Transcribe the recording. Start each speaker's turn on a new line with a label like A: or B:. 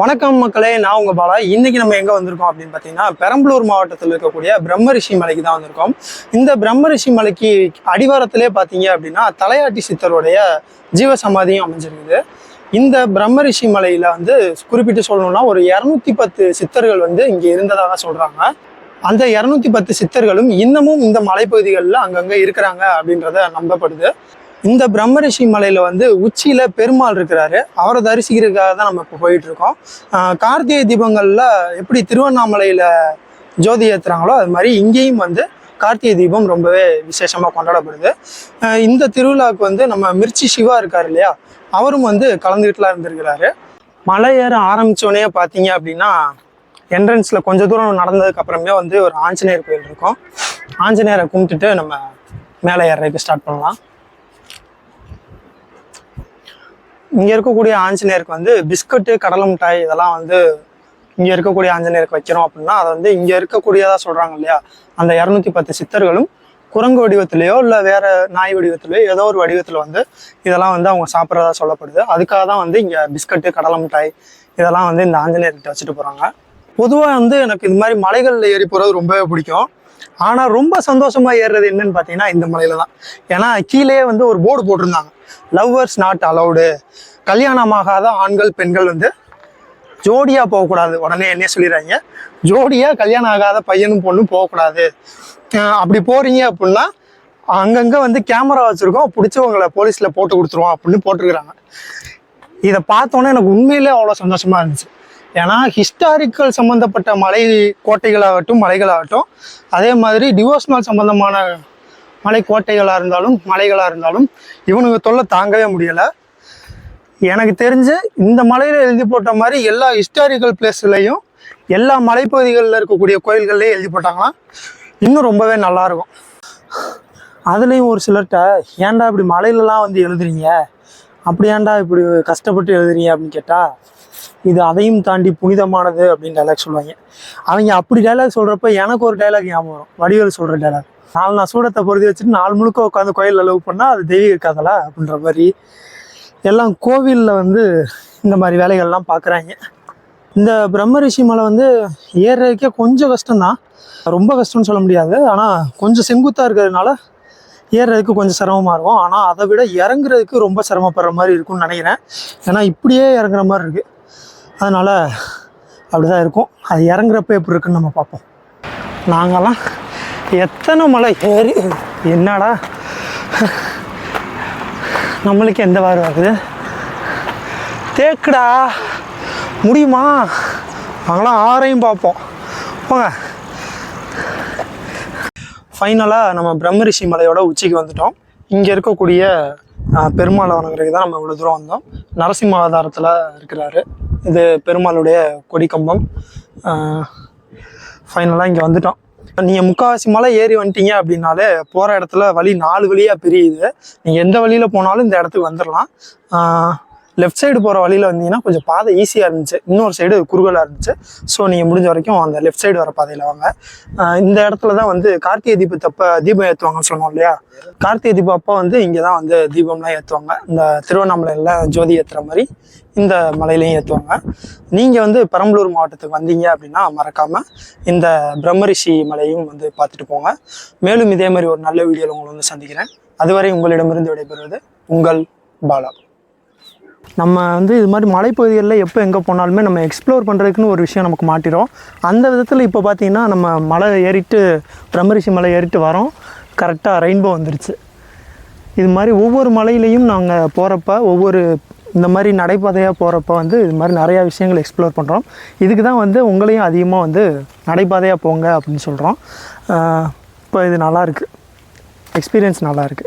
A: வணக்கம் மக்களே நான் உங்க பாலா. இன்னைக்கு நம்ம எங்க வந்திருக்கோம் அப்படின்னு பார்த்தீங்கன்னா பெரம்பலூர் மாவட்டத்தில் இருக்கக்கூடிய பிரம்மரிஷி மலைக்கு தான் வந்திருக்கோம். இந்த பிரம்மரிஷி மலைக்கு அடிவாரத்திலே பார்த்தீங்க அப்படின்னா தலையாட்டி சித்தருடைய ஜீவசமாதியும் அமைஞ்சிருக்குது. இந்த பிரம்மரிஷி மலையில வந்து குறிப்பிட்டு சொல்லணும்னா ஒரு இரநூத்தி பத்து சித்தர்கள் வந்து இங்கே இருந்ததாக சொல்றாங்க. அந்த இரநூத்தி பத்து சித்தர்களும் இன்னமும் இந்த மலைப்பகுதிகளில் அங்கங்கே இருக்கிறாங்க அப்படின்றத நம்பப்படுது. இந்த பிரம்மரிஷி மலையில் வந்து உச்சியில் பெருமாள் இருக்கிறாரு. அவரை தரிசிக்கிறதுக்காக தான் நம்ம இப்போ போயிட்டுருக்கோம் கார்த்திகை தீபங்களில் எப்படி திருவண்ணாமலையில் ஜோதி ஏற்றுறாங்களோ அது மாதிரி இங்கேயும் வந்து கார்த்திகை தீபம் ரொம்பவே விசேஷமாக கொண்டாடப்படுது. இந்த திருவிழாவுக்கு வந்து நம்ம மிர்ச்சி சிவா இருக்கார் இல்லையா? அவரும் வந்து கலந்துக்கிட்டுலாம் இருந்திருக்கிறாரு. மலை ஏற ஆரம்பித்தோடனே பார்த்தீங்க அப்படின்னா என்ட்ரன்ஸில் கொஞ்ச தூரம் நடந்ததுக்கு அப்புறமே வந்து ஒரு ஆஞ்சநேயர் கோயில் இருக்கும். ஆஞ்சநேயரை கும்பிட்டுட்டு நம்ம மேலே ஏறதுக்கு ஸ்டார்ட் பண்ணலாம். இங்கே இருக்கக்கூடிய ஆஞ்சநேயருக்கு வந்து பிஸ்கட்டு கடலை மிட்டாய் இதெல்லாம் வந்து இங்கே இருக்கக்கூடிய ஆஞ்சநேயருக்கு வைக்கிறோம் அப்படின்னா அதை வந்து இங்கே இருக்கக்கூடியதாக சொல்கிறாங்க இல்லையா? அந்த இரநூத்தி பத்து சித்தர்களும் குரங்கு வடிவத்திலேயோ இல்லை வேற நாய் வடிவத்திலேயோ ஏதோ ஒரு வடிவத்தில் வந்து இதெல்லாம் வந்து அவங்க சாப்பிட்றதா சொல்லப்படுது. அதுக்காக தான் வந்து இங்கே பிஸ்கட்டு கடலை மிட்டாய் இதெல்லாம் வந்து இந்த ஆஞ்சநேயர்கிட்ட வச்சுட்டு போகிறாங்க பொதுவாக வந்து எனக்கு இது மாதிரி மலைகளில் ஏறி போகிறது ரொம்பவே பிடிக்கும். ஆனால் ரொம்ப சந்தோஷமாக ஏறுறது என்னன்னு பார்த்தீங்கன்னா இந்த மலையில தான். ஏன்னா கீழே வந்து ஒரு போர்டு போட்டிருந்தாங்க. லவ்வர்ஸ் நாட் அலௌடு கல்யாணமாகாத ஆண்கள் பெண்கள் வந்து ஜோடியாக போகக்கூடாது. உடனே என்ன சொல்லிடுறாங்க. ஜோடியாக கல்யாணம் ஆகாத பையனும் பொண்ணும் போகக்கூடாது. அப்படி போகிறீங்க அப்படின்னா அங்கங்கே வந்து கேமரா வச்சுருக்கோம். பிடிச்சவங்களை போலீஸில் போட்டு கொடுத்துருவோம் அப்படின்னு போட்டிருக்கிறாங்க. இதை பார்த்தோன்னே எனக்கு உண்மையிலே அவ்வளோ சந்தோஷமாக இருந்துச்சு. ஏன்னா ஹிஸ்டாரிக்கல் சம்மந்தப்பட்ட மலை கோட்டைகளாகட்டும் மலைகளாகட்டும் அதே மாதிரி டிவோஷனல் சம்பந்தமான மலை கோட்டைகளாக இருந்தாலும் மலைகளாக இருந்தாலும் இவனுங்க தொல்லை தாங்கவே முடியலை. எனக்கு தெரிஞ்சு இந்த மலையில் எழுதி போட்ட மாதிரி எல்லா ஹிஸ்டாரிக்கல் பிளேஸ்லையும் எல்லா மலைப்பகுதிகளில் இருக்கக்கூடிய கோயில்கள்லேயும் எழுதி போட்டாங்கன்னா இன்னும் ரொம்பவே நல்லா இருக்கும் அதுலேயும் ஒரு சிலர்கிட்ட ஏன்டா இப்படி மலையிலலாம் வந்து எழுதுறீங்க? அப்படி ஏன்டா இப்படி கஷ்டப்பட்டு எழுதுறீங்க? அப்படின்னு கேட்டால் இது அதையும் தாண்டி புனிதமானது அப்படின்னு டைலாக் சொல்லுவாங்க. அவங்க அப்படி டைலாக் சொல்கிறப்ப எனக்கு ஒரு டைலாக் ஞாபகம் வரும். வடிவேல் சொல்கிற டைலாக் நாலு நான் சூடத்தை பொருதி வச்சுட்டு நாலு முழுக்க உட்காந்து கோயிலில் லவ் பண்ணால் அது தெய்வீக காதலா அப்படின்ற மாதிரி எல்லாம் கோவிலில் வந்து இந்த மாதிரி வேலைகள்லாம் பார்க்குறாங்க இந்த பிரம்மரிஷி மலை வந்து ஏறுறதுக்கே கொஞ்சம் கஷ்டம்தான். ரொம்ப கஷ்டம்னு சொல்ல முடியாது. ஆனால் கொஞ்சம் செங்குத்தாக இருக்கிறதுனால ஏறுறதுக்கு கொஞ்சம் சிரமமாக இருக்கும். ஆனால் அதை விட இறங்குறதுக்கு ரொம்ப சிரமப்படுற மாதிரி இருக்கும்னு நினைக்கிறேன். ஏன்னா இப்படியே இறங்குற மாதிரி இருக்குது அதனால் அப்படி தான் இருக்கும். அது இறங்குறப்ப எப்படி இருக்குன்னு நம்ம பார்ப்போம். நாங்கள்லாம் எத்தனை மலை? ஏறி என்னடா? நம்மளுக்கு எந்த வாரம் ஆகுது? தேக்குடா. முடியுமா? நாங்களாம் ஆறையும் பார்ப்போம். போங்க. ஃபைனலாக நம்ம பிரம்மரிஷி மலையோட உச்சிக்கு வந்துட்டோம். இங்கே இருக்கக்கூடிய பெருமாள் பெருமாளை வணங்குறதுக்கு தான் நம்ம இவ்வளோ தூரம் வந்தோம். நரசிம்ம அவதாரத்தில் இருக்கிறாரு. இது பெருமாளுடைய கொடிக்கம்பம். ஃபைனலாக இங்கே வந்துட்டோம். நீங்கள் முக்கால்வாசி மலை ஏறி வந்துட்டீங்க அப்படின்னாலே போகிற இடத்துல வழி நாலு வழியாக பிரியுது. நீங்கள் எந்த வழியில் போனாலும் இந்த இடத்துக்கு வந்துடலாம் லெஃப்ட் சைடு போகிற வழியில் வந்தீங்கன்னா கொஞ்சம் பாதை ஈஸியாக இருந்துச்சு. இன்னொரு சைடு குறுகலாக இருந்துச்சு. ஸோ நீங்கள் முடிஞ்ச வரைக்கும் அந்த லெஃப்ட் சைடு வர பாதையில் வாங்க. இந்த இடத்துல தான் வந்து கார்த்திகை தீபத்தப்ப தீபம் ஏற்றுவாங்கன்னு சொன்னோம் இல்லையா? கார்த்திகை தீபம் அப்போ வந்து இங்கே தான் வந்து தீபம்லாம் ஏற்றுவாங்க இந்த திருவண்ணாமலையில் ஜோதி ஏற்றுற மாதிரி இந்த மலையிலையும் ஏற்றுவாங்க நீங்கள் வந்து பெரம்பலூர் மாவட்டத்துக்கு வந்தீங்க அப்படின்னா மறக்காமல் இந்த பிரம்மரிஷி மலையும் வந்து பார்த்துட்டு போங்க. மேலும் இதே மாதிரி ஒரு நல்ல வீடியோவில் உங்களை வந்து சந்திக்கிறேன். அதுவரை உங்களிடமிருந்து விடைபெறுவது உங்கள் பாலா. நம்ம வந்து இது மாதிரி மலைப்பகுதிகளில் எப்போ எங்கே போனாலுமே நம்ம எக்ஸ்ப்ளோர் பண்ணுறதுக்குன்னு ஒரு விஷயம் நமக்கு மாட்டிடும் அந்த விதத்தில் இப்போ பார்த்தீங்கன்னா நம்ம மலை ஏறிட்டு பிரம்மரிஷி மலை ஏறிட்டு வரோம். கரெக்டாக ரெயின்போ வந்துருச்சு. இது மாதிரி ஒவ்வொரு மலையிலையும் நாங்கள் போகிறப்ப ஒவ்வொரு இந்த மாதிரி நடைபாதையாக போகிறப்ப வந்து இது மாதிரி நிறையா விஷயங்கள் எக்ஸ்ப்ளோர் பண்ணுறோம் இதுக்கு தான் வந்து உங்களையும் அதிகமாக வந்து நடைபாதையாக போங்க அப்படின்னு சொல்கிறோம் இப்போ இது நல்லாயிருக்கு எக்ஸ்பீரியன்ஸ் நல்லாயிருக்கு